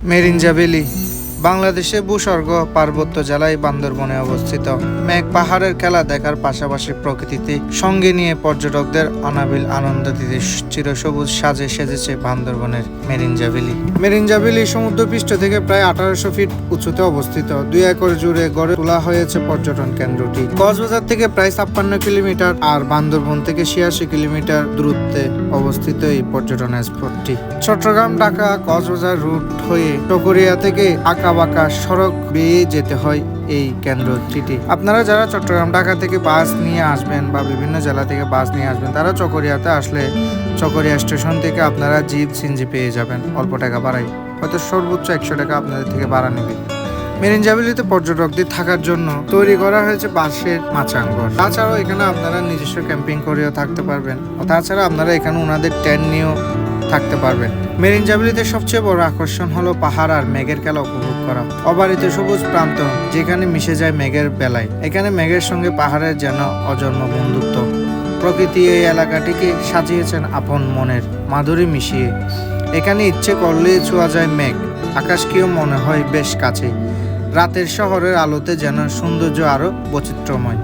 মেরিঞ্জা valley বাংলাদেশে ভূস্বর্গ পার্বত্য জেলায় বান্দরবনে অবস্থিত। মেঘ পাহাড়ের খেলা দেখার পাশাপাশি প্রকৃতিতে সঙ্গে নিয়ে পর্যটকদের অনাবিল আনন্দ দিতে চিরসবুজ সাজে সেজেছে বান্দরবনের মেরিঞ্জা ভ্যালি। সমুদ্রপৃষ্ঠ থেকে প্রায় আঠারোশো ফিট উঁচুতে অবস্থিত। দুই একর জুড়ে গড়ে তোলা হয়েছে পর্যটন কেন্দ্রটি। কক্সবাজার থেকে প্রায় ছাপ্পান্ন কিলোমিটার আর বান্দরবন থেকে ছিয়াশি কিলোমিটার দূরত্বে অবস্থিত এই পর্যটন স্পটটি। চট্টগ্রাম, ঢাকা, কক্সবাজার রুট হয়ে টকরিয়া থেকে আঁকা বাঁকা সড়ক বেয়ে যেতে হয় এই কেন্দ্রটিতে। আপনারা যারা চট্টগ্রাম, ঢাকা থেকে বাস নিয়ে আসবেন বা বিভিন্ন জেলা থেকে বাস নিয়ে আসবেন, তারা চকরিয়াতে আসলে চকরিয়া স্টেশন থেকে আপনারা জিপ সিনজি পেয়ে যাবেন। অল্প টাকা বাড়াই হয়তো সর্বোচ্চ একশো টাকা আপনাদের থেকে বাড়া নেবে। মেরিনজাবিলিতে পর্যটকদের থাকার জন্য তৈরি করা হয়েছে বাঁশের মাচাঙ্গর তাছাড়াও এখানে আপনারা নিজস্ব ক্যাম্পিং করেও থাকতে পারবেন। তাছাড়া আপনারা এখানে ওনাদের টেন্ট নিয়েও থাকতে পারবেন। মেরিনজাবিলিতে সবচেয়ে বড় আকর্ষণ হলো পাহাড় আর মেঘের খেলা উপভোগ করা। অবারিত সবুজ প্রান্ত, যেখানে মিশে যায় মেঘের বেলায়। এখানে মেঘের সঙ্গে পাহাড়ের যেন অজন্ম বন্ধুত্ব। প্রকৃতি এই এলাকাটিকে সাজিয়েছেন আপন মনের মাধুরী মিশিয়ে। এখানে ইচ্ছে করলে ছোঁয়া যায় মেঘ, আকাশকেও মনে হয় বেশ কাছে। রাতের শহরের আলোতে যেন সৌন্দর্য আরও বৈচিত্র্যময়।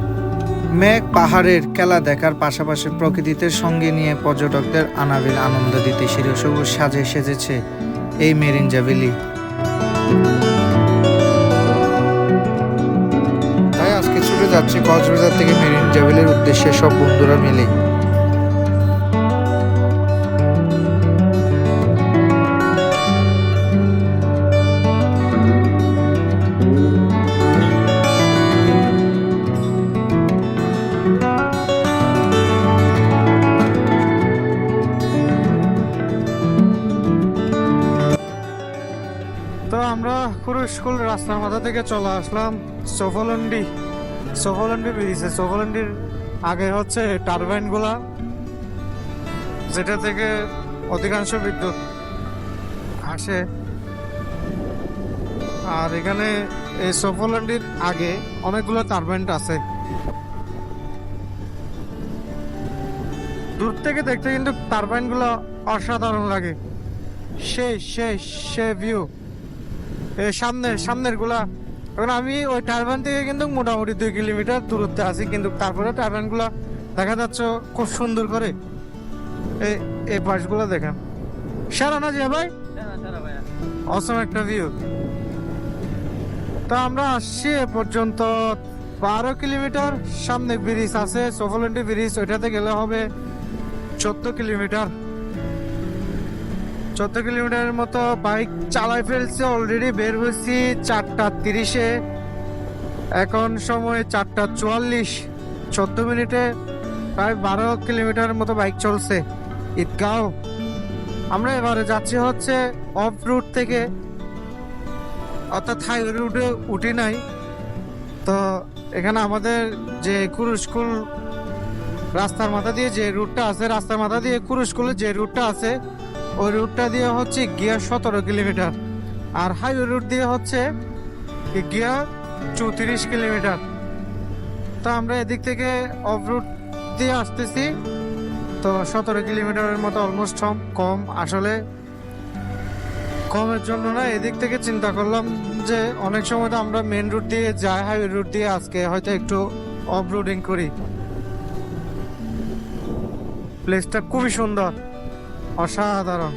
মেঘ পাহাড়ের খেলা দেখার পাশাপাশি প্রকৃতিতে সঙ্গে নিয়ে পর্যটকদের আনাবিল আনন্দ দিতে শিরসবুজ সাজে সেজেছে এই মেরিন ভ্যালি। তাই আজকে ছুটে যাচ্ছি কক্সবাজার থেকে মেরিন ভ্যালির উদ্দেশ্যে সব বন্ধুরা মিলে। থেকে চলে আসলাম সোফলন্ডি। সোফলন্ডি ব্রিজে সোফলন্ডির আগে হচ্ছে টারবাইনগুলা যেটা থেকে অধিকাংশ বিদ্যুৎ আসে। আর এখানে এই সোফলন্ডির আগে অনেকগুলো টারবাইন আছে। দূর থেকে দেখতে কিন্তু টারবাইনগুলো অসাধারণ লাগে। সেই সেই, সে ভিউ এই সামনেরগুলা। এখন আমি ওই টারবান থেকে কিন্তু মোটামুটি দুই কিলোমিটার দূরত্বে আছি, কিন্তু তারপরে টারবানগুলা দেখা যাচ্ছে খুব সুন্দর করে। এই এই পাশগুলো দেখেন। সারা না জিয়া ভাই? অসম একটা ভিউ তো আমরা আসছি এ পর্যন্ত। বারো কিলোমিটার, সামনে ব্রিজ আছে সোফলন্ডি ব্রিজ ওইটাতে গেলে হবে চোদ্দ কিলোমিটার। চোদ্দ কিলোমিটারের মতো বাইক চালাই ফেলছে অলরেডি বের হয়েছি চারটা তিরিশে। এখন সময় চারটা চুয়াল্লিশ। চোদ্দ মিনিটে প্রায় বারো কিলোমিটারের মতো বাইক চলছে। ঈদগাঁও। আমরা এবারে যাচ্ছি হচ্ছে অফ রুট থেকে। অর্থাৎ হাইওয়ে রুটে উঠি নাই। তো এখানে আমাদের যে কুরুস্কুল রাস্তার মাথা দিয়ে যে রুটটা আছে, রাস্তার মাথা দিয়ে কুরুস্কুলের যে রুটটা আছে ওই রুটটা দিয়ে হচ্ছে গিয়া সতেরো কিলোমিটার, আর হাইওয়ে রুট দিয়ে হচ্ছে গিয়া চৌত্রিশ কিলোমিটার। তো আমরা এদিক থেকে অফ রুট দিয়ে আসতেছি। তো সতেরো কিলোমিটারের মতো অলমোস্ট কম আসলে কমের জন্য না, এদিক থেকে চিন্তা করলাম যে অনেক সময় তো আমরা মেন রুট দিয়ে যাই হাইওয়ে রুট দিয়ে। আজকে হয়তো একটু অফ রোডিং করি। প্লেসটা খুবই সুন্দর। অসাধারণ।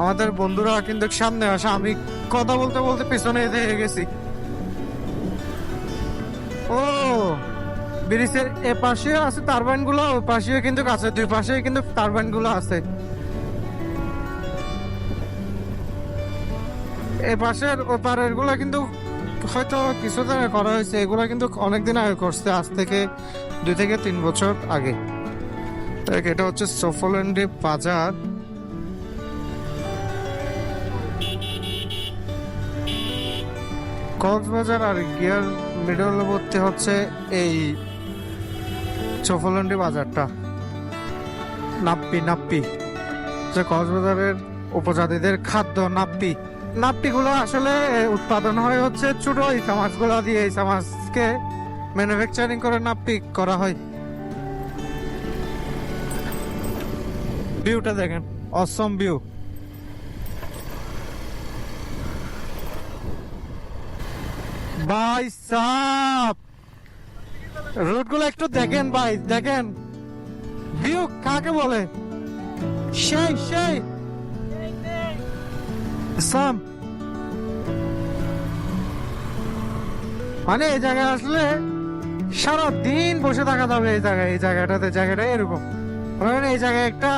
আমাদের বন্ধুরা কিন্তু সামনে আসা, আমি কথা বলতে বলতে পিছনে এসে গেছি। ও, ব্রিজের এ পাশে আছে টারবাইনগুলো ও পাশেও কিন্তু আছে, দুই পাশে কিন্তু টারবাইনগুলো আছে। এ পাশের ও পারেরগুলো কিন্তু হয়তো আগে করা হয়েছে, এগুলো কিন্তু অনেকদিন আগে করছে, আজ থেকে দুই থেকে তিন বছর আগে। দেখ, এটা হচ্ছে সোফোল্যান্ডি বাজার। কক্সবাজার আর গিয়ার মিডলবর্তী হচ্ছে এই সোফোল্যান্ডি বাজারটা। নাপ্পি নাপ্পি। যে কক্সবাজারের উপজাতিদের খাদ্য, নাপ্পি। নাপ্পিগুলো আসলে উৎপাদন হয় হচ্ছে ছোট ইসা মাছগুলো দিয়ে ইসা মাছকে ম্যানুফ্যাকচারিং করে নাপ্পি করা হয়। ভিউটা দেখেন। অসম ভিউ ভাই সাপ রোডগুলো একটু দেখেন ভাই, দেখেন। ভিউ কাকে বলে? সেই সেই। সাম মানে এই জায়গায় আসলে সারা দিন বসে থাকা যাবে এই জায়গায়, এই জায়গাটাতে, জায়গাটা এরকম। ধরেন এই জায়গায় একটা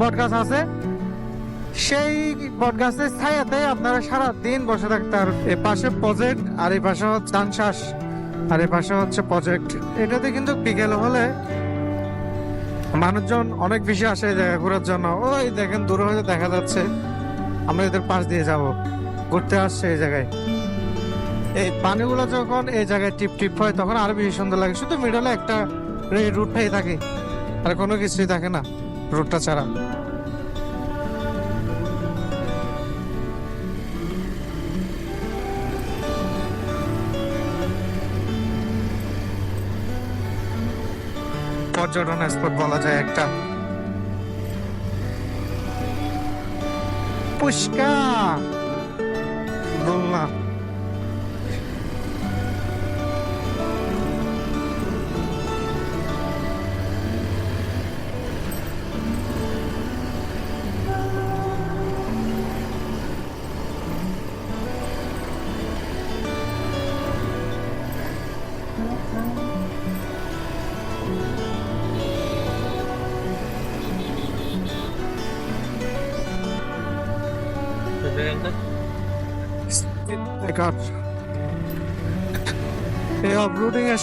বট গাছ আছে। সেই বট গাছের ছায়াতে আপনারা সারা দিন বসে থাকতে আর এ পাশে প্রজেক্ট আর এই পাশে হচ্ছে ধান আর এই পাশে হচ্ছে প্রজেক্ট এটাতে কিন্তু বিকেল হলে মানুষজন অনেক বেশি আসে এই জায়গায় ঘোরার জন্য। ওই দেখেন, দূরে হয়ে দেখা যাচ্ছে, আমরা এদের পাশ দিয়ে যাব। ঘুরতে আসছে এই জায়গায়। এই পানিগুলো যখন এই জায়গায় টিপ টিপ হয়, তখন আরও বেশি সুন্দর লাগে। শুধু মিডলে একটা রুটটাই থাকে। আর কোনো কিছুই থাকে না রুটটা ছাড়া। পর্যটন স্পট বলা যায় একটা। পুষ্কা! দোলনা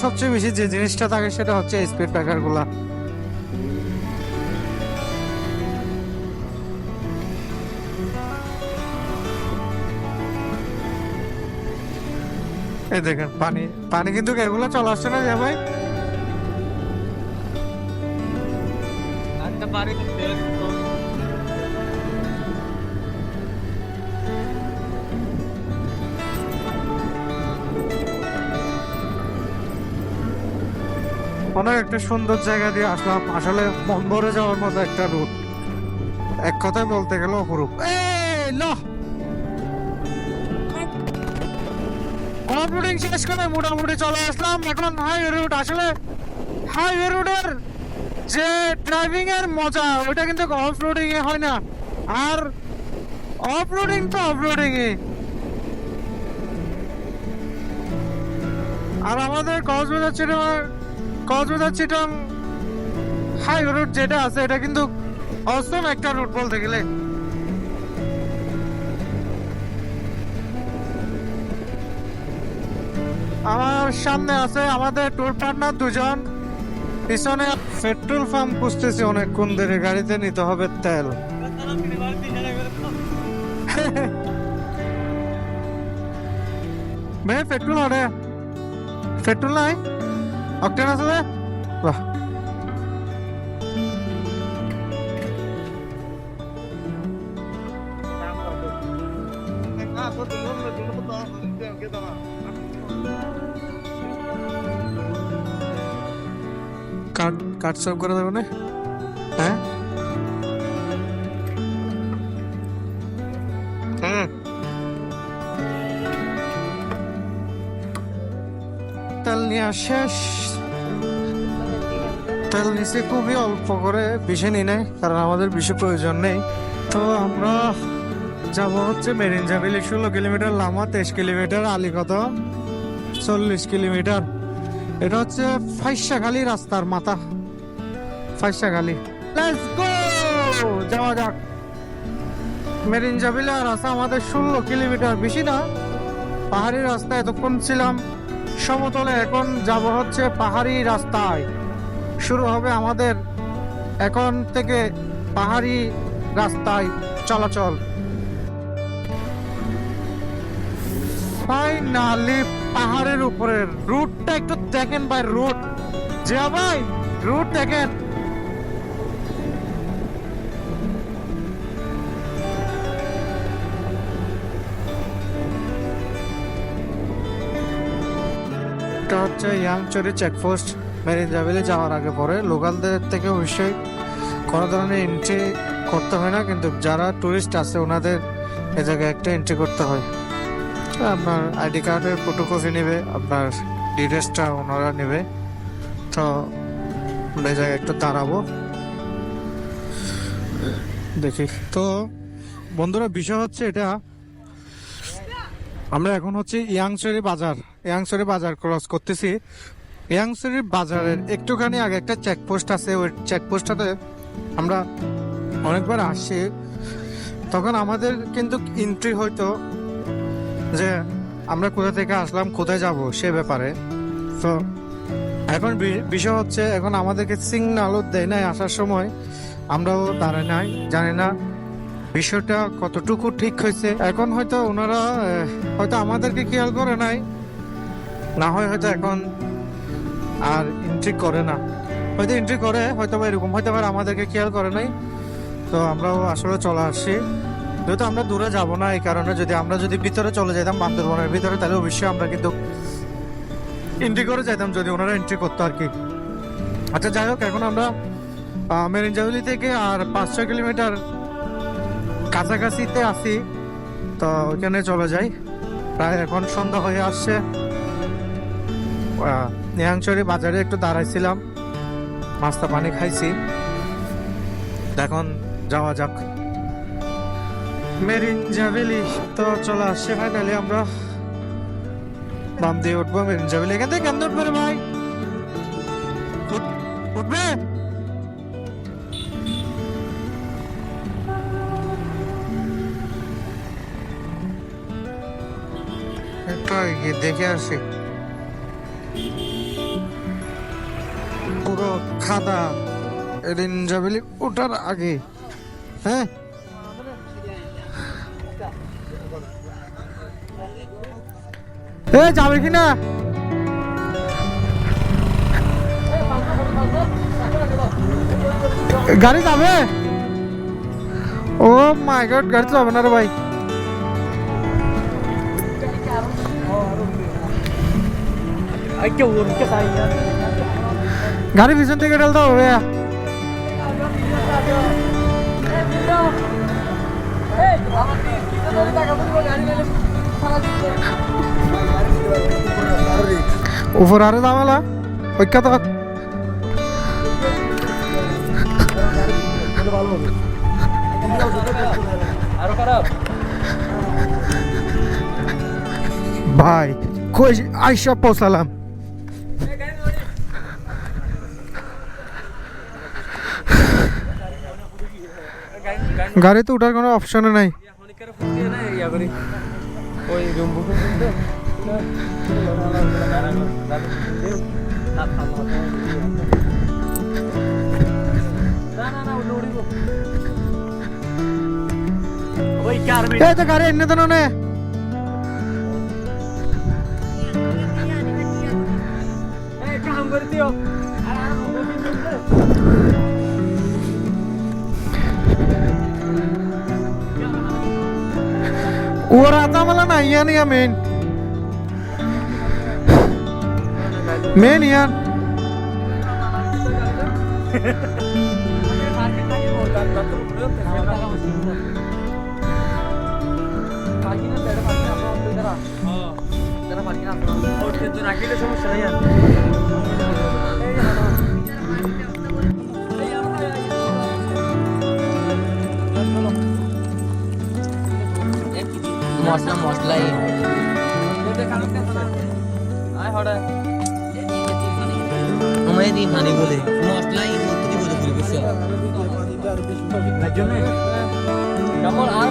সবচেয়ে বেশি যে জিনিসটা থাকে সেটা হচ্ছে স্পিড ব্রেকারগুলা এই দেখেন, পানি পানি কিন্তু এগুলো চলে আসছে না যে ভাই? বাড়ি অনেক একটা সুন্দর জায়গা দিয়ে আসলাম। আসলে মন ভরে যাওয়ার মতো একটা রুট এক কথায় বলতে গেলে অপরূপ। অফরোডিং শেষ করে মোটামুটি চলে আসলাম। এখন হাইওয়ে রুট আসলে হাইওয়ে রুটের যে ড্রাইভিং এর মজা ওটা কিন্তু অফ রোডিং এ হয় না। আর অফ রোডিং তো অফ রোডিং এ আর আমাদের কক্সবাজার চিটাং কক্সবাজার চিটাং হাই রুট যেটা আছে, এটা কিন্তু অসম একটা রুট বলতে গেলে। আমার সামনে আছে আমাদের ট্যুর পার্টনার দুজন। পিছনে পেট্রোল পাম্প খুঁজতেছি, অনেকক্ষণ ধরে গাড়িতে নিতে হবে তেল। ভাই, পেট্রোল আরে পেট্রোল নাই? অকটেন আছে? বাহ। কার্ড সার্ভ করে দেবে না? হ্যাঁ? নেওয়া শেষ। তেল নিচে খুবই অল্প করে বেশি নিই নাই কারণ আমাদের বেশি প্রয়োজন নেই। তো আমরা যাব হচ্ছে মেরিন জাবিলি ষোলো কিলোমিটার লামা, তেইশ কিলোমিটার আলিকত চল্লিশ কিলোমিটার। এটা হচ্ছে ফাইসাখালি রাস্তার মাথা। ফাইসাখালি। লেটস গো যাওয়া যাক। মেরিন জাবিলা রাস্তা আমাদের ষোলো কিলোমিটার, বেশি না। পাহাড়ি রাস্তা এতক্ষণ ছিলাম। সমতলে এখন যাব হচ্ছে পাহাড়ি রাস্তায়। শুরু হবে আমাদের এখন থেকে পাহাড়ি রাস্তায় চলাচল। ফাইনালি পাহাড়ের উপরে রুটটা একটু দেখেন ভাই রুট যে ভাই রুট দেখেন। এটা হচ্ছে ইয়াংচরি চেকপোস্ট মেরিন জাবিলে যাওয়ার আগে পরে লোকালদের থেকে অবশ্যই কোনো ধরনের এন্ট্রি করতে হয় না কিন্তু যারা টুরিস্ট আছে ওনাদের এ জায়গায় একটা এন্ট্রি করতে হয় আপনার আইডি কার্ডের ফটোকপি নেবে আপনার ডিটেলসটা ওনারা নেবে তো আমরা এই জায়গায় একটু দাঁড়াবো দেখি তো বন্ধুরা বিষয় হচ্ছে এটা আমরা এখন হচ্ছে ইয়াংসরি বাজার ইয়াংসরি বাজার ক্রস করতেছি ইয়াংসরি বাজারের একটুখানি আগে একটা চেকপোস্ট আছে, ওই চেকপোস্টটাতে আমরা অনেকবার আসছি তখন আমাদের কিন্তু এন্ট্রি হয়তো যে আমরা কোথা থেকে আসলাম, কোথায় যাব সে ব্যাপারে। তো এখন বিষয় হচ্ছে, এখন আমাদেরকে সিগনালও দেয় নাই আসার সময়। আমরাও দাঁড়ায় নাই, জানি না বিষয়টা কতটুকু ঠিক হয়েছে। এখন হয়তো ওনারা হয়তো আমাদেরকে খেয়াল করে নাই। না হয় হয়তো এখন আর এন্ট্রি করে না। হয়তো এন্ট্রি করে, হয়তো বা এরকম, হয়তো আবার আমাদেরকে খেয়াল করে নাই। তো আমরাও আসলে চলে আসছি। যেহেতু আমরা দূরে যাব না, এই কারণে যদি আমরা যদি ভিতরে চলে যেতাম বান্দরবনের ভিতরে, তাহলে অবশ্যই আমরা কিন্তু এন্ট্রি করে যেতাম যদি ওনারা এন্ট্রি করতো আর কি। আচ্ছা যাই হোক, এখন আমরা মেরিনজাউলি থেকে আর পাঁচ ছয় কিলোমিটার কাছাকাছিতে আছি। তো ওইখানে চলে যাই। প্রায় এখন সন্ধ্যা হয়ে আসছে। নিহাংচরি বাজারে একটু দাঁড়াইছিলাম। নাস্তা পানি খাইছি। এখন যাওয়া যাক। মেরিন জাভেলি তো চলে আসছে ফাইনালি আমরা। বাম দিয়ে উঠবো মেরিন জাভেলি এখান থেকে কেমন উঠবে ভাই? উঠ- উঠবে? দেখে আসি। পুরো খাদা এদিন জাবেলি ওঠার আগে হ্যাঁ? এ, যাবে কি না? গাড়ি যাবে? ও মাই গড, গাড়ি তো যাবে না রে ভাই। আইকে উনকে তাই গাড়ি পিছন থেকে ঢেলতে হবে উপর আরে দামালা ঐক্য তো আরও খারাপ ভাই, কই আইসা পৌঁছালাম? না উড়ে উড়িব ওই কার এই তো গাড়ি এনে তো নে কাম করে ওর আতামালা না ইয়ান ইয়া মেন মেন ইয়ান সমস্যা মশলা মশলাই আয় হড়া আমায় দি হানি বলে মশলাই মতো দি বলে বলে বুঝছ জন্য কেমন আর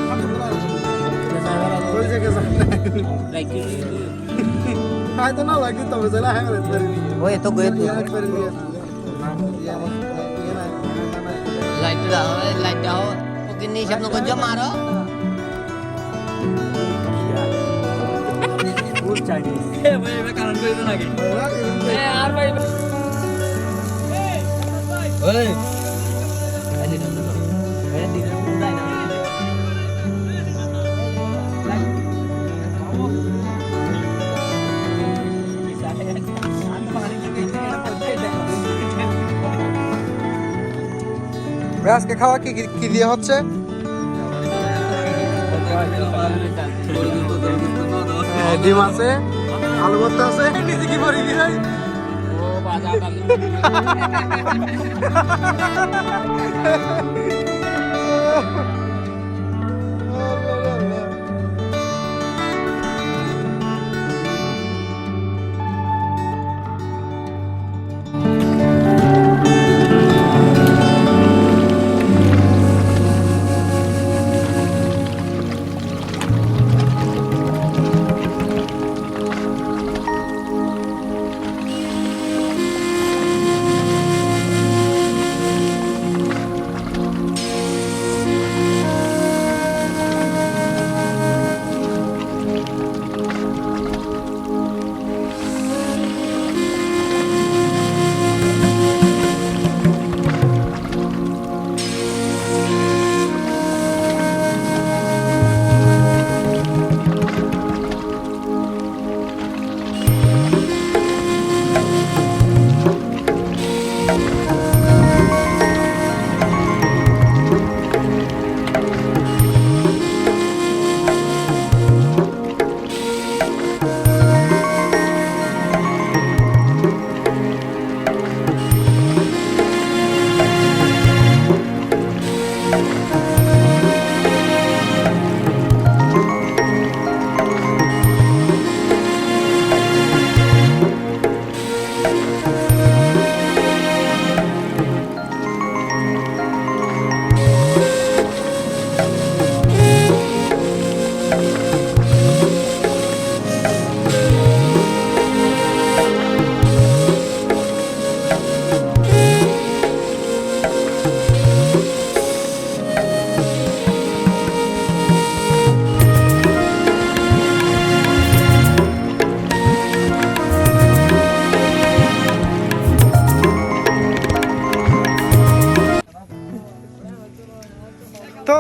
ওই তো গয়ে তো। লাইট দাও লাইট দাও। ওকে নিয়ে সামনে করে জমা মারো। কারণ করে নাকি আর ভাই আজকে খাওয়া কি কি- কি দিয়ে হচ্ছে ডিম আছে আলু ভর্তা আছে। নিজে কি পরি ভাই ও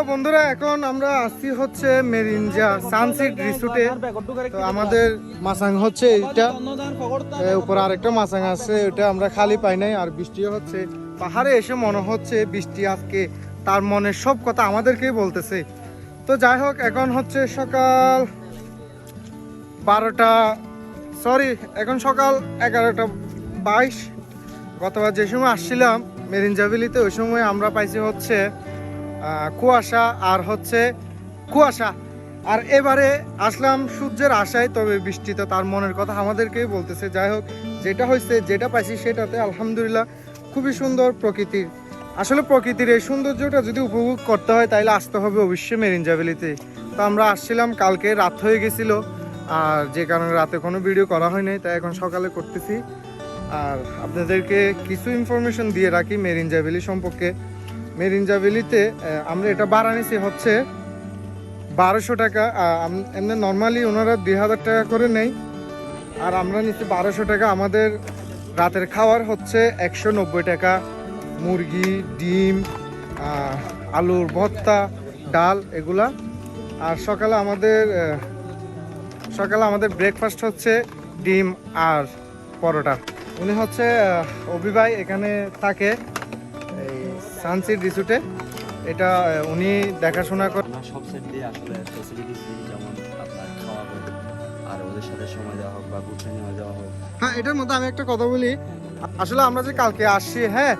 বন্ধুরা, এখন আমরা আসছি হচ্ছে মেরিনজা সানসিট রিসোর্টে। তো আমাদের মাসাং হচ্ছে এইটা। উপরে আরেকটা মাসাং আছে ওটা আমরা খালি পাই নাই, আর বৃষ্টিও হচ্ছে। পাহাড়ে এসে মনে হচ্ছে বৃষ্টি আজকে, তার মনের সব কথা আমাদেরকেই বলতেছে। তো যাই হোক, এখন হচ্ছে সকাল বারোটা, সরি, এখন সকাল এগারোটা বাইশ। গতবার যে সময় আসছিলাম মেরিনজাবিলিতে ওই সময় আমরা পাইছি হচ্ছে কুয়াশা আর হচ্ছে কুয়াশা। আর এবারে আসলাম সূর্যের আশায়, তবে বৃষ্টি তো তার মনের কথা আমাদেরকেই বলতেছে। যাই হোক, যেটা হয়েছে যেটা পাইছি সেটাতে আলহামদুলিল্লাহ খুবই সুন্দর প্রকৃতির। আসলে প্রকৃতির এই সৌন্দর্যটা যদি উপভোগ করতে হয় তাহলে আসতে হবে অবশ্যই মেরিনজাবিলিতে তো আমরা আসছিলাম, কালকে রাত হয়ে গেছিল, আর যে কারণে রাতে কোনো ভিডিও করা হয়নি তাই এখন সকালে করতেছি। আর আপনাদেরকে কিছু ইনফরমেশন দিয়ে রাখি মেরিনজাবিলি সম্পর্কে। মেরিনজাবিলিতে আমরা এটা বাড়া নিছি হচ্ছে বারোশো টাকা এমনি নর্মালি ওনারা দুই হাজার টাকা করে নেই। আর আমরা নিচ্ছি বারোশো টাকা আমাদের রাতের খাওয়ার হচ্ছে একশো নব্বই টাকা মুরগি ডিম আলুর ভর্তা ডাল এগুলা। আর সকালে আমাদের সকালে আমাদের ব্রেকফাস্ট হচ্ছে ডিম আর পরোটা। উনি হচ্ছে আহ, অভি ভাই এখানে থাকে। এই সানসিট রিসোর্টে। এটা উনি দেখাশোনা করে আমরা সব সেট দিয়ে আসলে ফেসিলিটিস দিই যেমন আপনার খাওয়া হোক আর ওদের সাথে সময় দেওয়া হোক বা ঘুরতে নিয়ে যাওয়া হোক। হ্যাঁ এটার মধ্যে আমি একটা কথা বলি। আসলে আমরা যে কালকে আসছি হ্যাঁ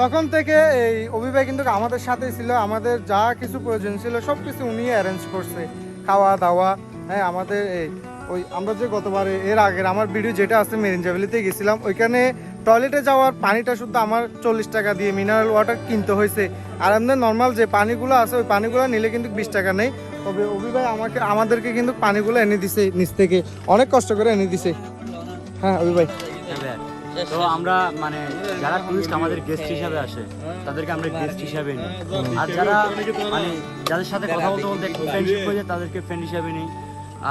তখন থেকে এই অভিভাবক কিন্তু আমাদের সাথে ছিল। আমাদের যা কিছু প্রয়োজন ছিল সব কিছু উনি অ্যারেঞ্জ করছে। খাওয়া দাওয়া হ্যাঁ আমাদের এই ওই আমরা যে গতবারে এর আগের আমার ভিডিও যেটা আছে মেরিন মেরিনজাভ্যালিতে গেছিলাম ওইখানে টয়লেটে যাওয়ার পানিটা শুধু আমার চল্লিশ টাকা দিয়ে মিনারেল ওয়াটার কিনতে হয়েছে। আর এমনি নর্মাল যে পানিগুলো আছে ওই পানিগুলো নিলে কিন্তু বিশ টাকা নেই। তবে অভি ভাই আমাকে আমাদেরকে কিন্তু পানিগুলো এনে দিছে নিচ থেকে। অনেক কষ্ট করে এনে দিছে। হ্যাঁ অভি ভাই। তো আমরা মানে যারা টুরিস্ট আমাদের গেস্ট হিসাবে আসে তাদেরকে আমরা গেস্ট হিসাবে নিই। আর যারা মানে যাদের সাথে কথা বলতে বলতে ফ্রেন্ডশিপ হয়ে যায় তাদেরকে ফ্রেন্ড হিসাবে নিই।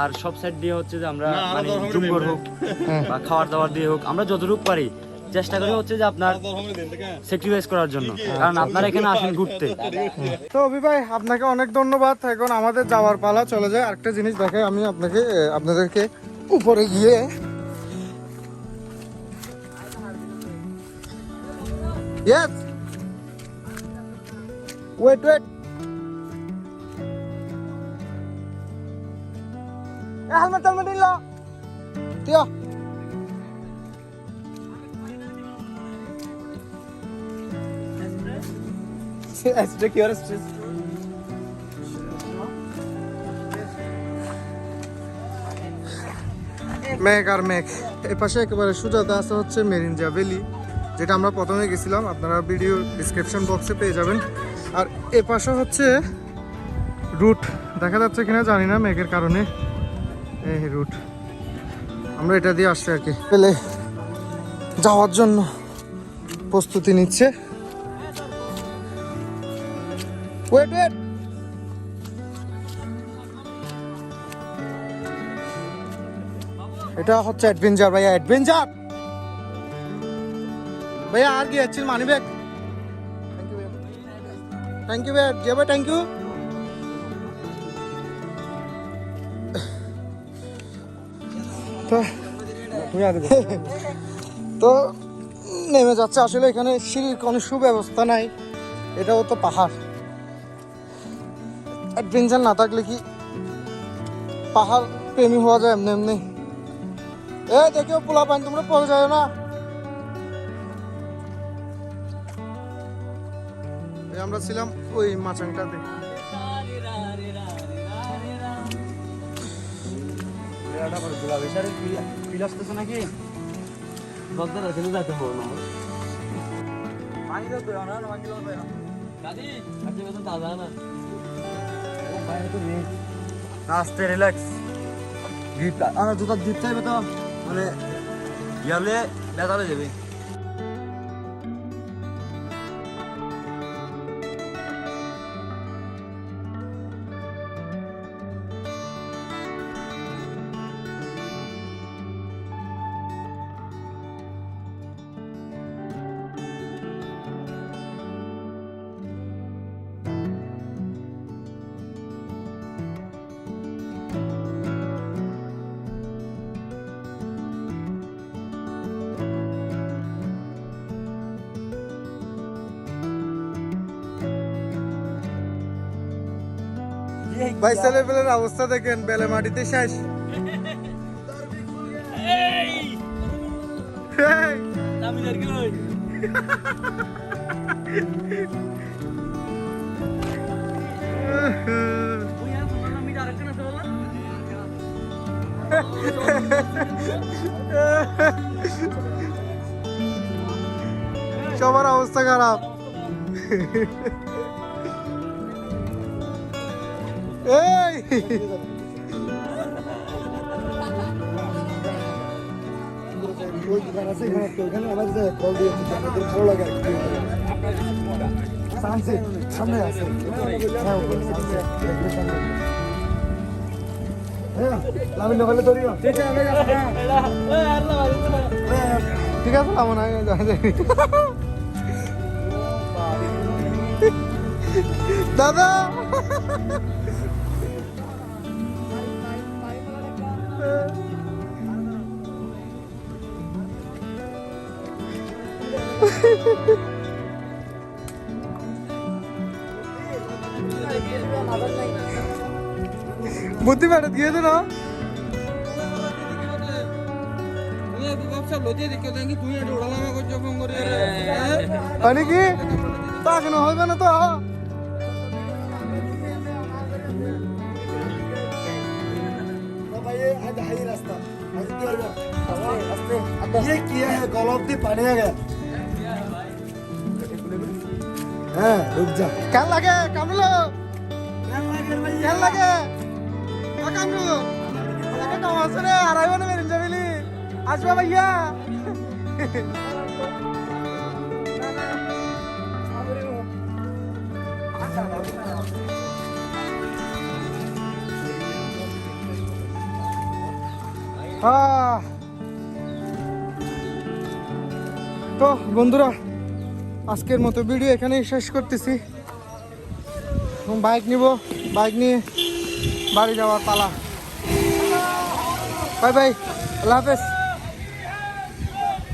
আর সব সাইড দিয়ে হচ্ছে যে আমরা মানে জুম্বর হোক হ্যাঁ। বা খাবার দাবার দিয়ে হোক আমরা যতটুকু পারি চেষ্টা করি হচ্ছে যে আপনার স্যাক্রিফাইস করার জন্য কারণ আপনারা এখানে আসেন ঘুরতে তো অভি ভাই আপনাকে অনেক ধন্যবাদ এখন আমাদের যাওয়ার পালা চলে যায় আরেকটা জিনিস দেখাই আমি আপনাকে আপনাদেরকে উপরে গিয়ে Yes. Wait, wait. helmet helmet নিল Tío. Extra কি আর স্ট্রেস মেঘ আর মেঘ এ পাশে একেবারে সুজাতা আছে হচ্ছে মেরিনজা ভ্যালি যেটা আমরা প্রথমে গেছিলাম। আপনারা ভিডিও ডিসক্রিপশন বক্সে পেয়ে যাবেন। আর এ পাশে হচ্ছে রুট দেখা যাচ্ছে কিনা জানি না মেঘের কারণে। এই রুট আমরা এটা দিয়ে আসছি আর কি। পেলে যাওয়ার জন্য প্রস্তুতি নিচ্ছে। ওয়েট ওয়েট এটা হচ্ছে অ্যাডভেঞ্চার ভাইয়া অ্যাডভেঞ্চার ভাইয়া, আর কি আছে মানি ব্যাগ থ্যাংক ইউ ভাইয়া। যে ভাই থ্যাংক ইউ তো, নেমে যাচ্ছে। আসলে এখানে সিঁড়ির কোনো সুব্যবস্থা নাই। এটাও তো পাহাড়। অ্যাডভেঞ্চার না থাকলে কি পাহাড় প্রেমী হওয়া যায় এমনি এমনি। এ, দেখিও পোলা পানি, তোমরা পড়ে যাও না। আমরা ছিলাম ওই মাচাংটাতে নাকি বলতে রাখলে যাতে হব না পানি না পানি দাও দাদি আজকে বেতন তাজা না আস্তে রিল্যাক্স গ্রিপ আমার জুতার গ্রিপ চাইবে তো? মানে ইয়ালে বেতালে যাবে। ভাই ছেলে পেলের অবস্থা দেখেন বেলে মাটিতে শেষ। সবার অবস্থা খারাপ। ঠিক আছে আমার দাদা! বুদ্ধি বেড়ে দিয়ে দে না মানে কি তা কেন হবে না তো ये অব্দি পানি গেল হ্যাঁ রুক যা। কেন লাগে? কামড়লো কেন লাগে কামড়লো কাম আছে আসবা ভাইয়া। তো বন্ধুরা, আজকের মতো ভিডিও এখানেই শেষ করতেছি। বাইক নিব বাইক নিয়ে বাড়ি যাওয়ার পালা। বাই বাই আল্লাহ হাফেজ।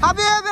হাবিব